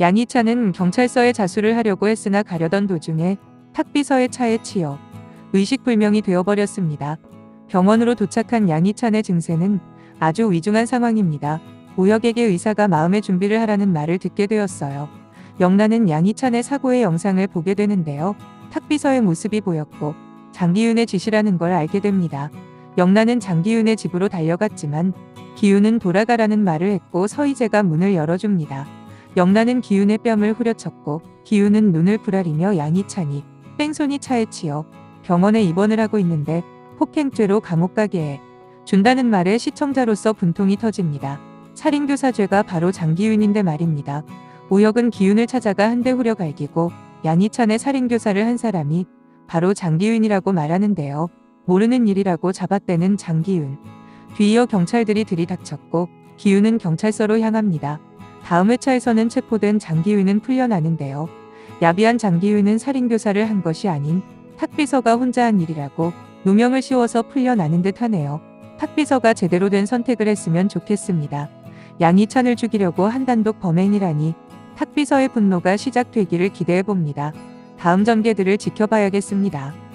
양희찬은 경찰서에 자수를 하려고 했으나 가려던 도중에 탁비서의 차에 치여 의식불명이 되어버렸습니다. 병원으로 도착한 양희찬의 증세는 아주 위중한 상황입니다. 오혁에게 의사가 마음의 준비를 하라는 말을 듣게 되었어요. 영란은 양희찬의 사고의 영상을 보게 되는데요. 탁비서의 모습이 보였고 장기윤의 지시라는 걸 알게 됩니다. 영란은 장기윤의 집으로 달려갔지만 기윤은 돌아가라는 말을 했고 서희재가 문을 열어줍니다. 영란은 기윤의 뺨을 후려쳤고 기윤은 눈을 부라리며 양희찬이 뺑소니 차에 치여 병원에 입원을 하고 있는데 폭행죄로 감옥 가게 해 준다는 말에 시청자로서 분통이 터집니다. 살인교사죄가 바로 장기윤인데 말입니다. 오혁은 기윤을 찾아가 한 대 후려 갈기고 양희찬의 살인교사를 한 사람이 바로 장기윤이라고 말하는데요. 모르는 일이라고 잡아떼는 장기윤. 뒤이어 경찰들이 들이닥쳤고 기윤은 경찰서로 향합니다. 다음 회차에서는 체포된 장기윤은 풀려나는데요. 야비한 장기윤은 살인교사를 한 것이 아닌 탁비서가 혼자 한 일이라고 누명을 씌워서 풀려나는 듯 하네요. 탁비서가 제대로 된 선택을 했으면 좋겠습니다. 양희찬을 죽이려고 한 단독 범행이라니 탁비서의 분노가 시작되기를 기대해 봅니다. 다음 전개들을 지켜봐야겠습니다.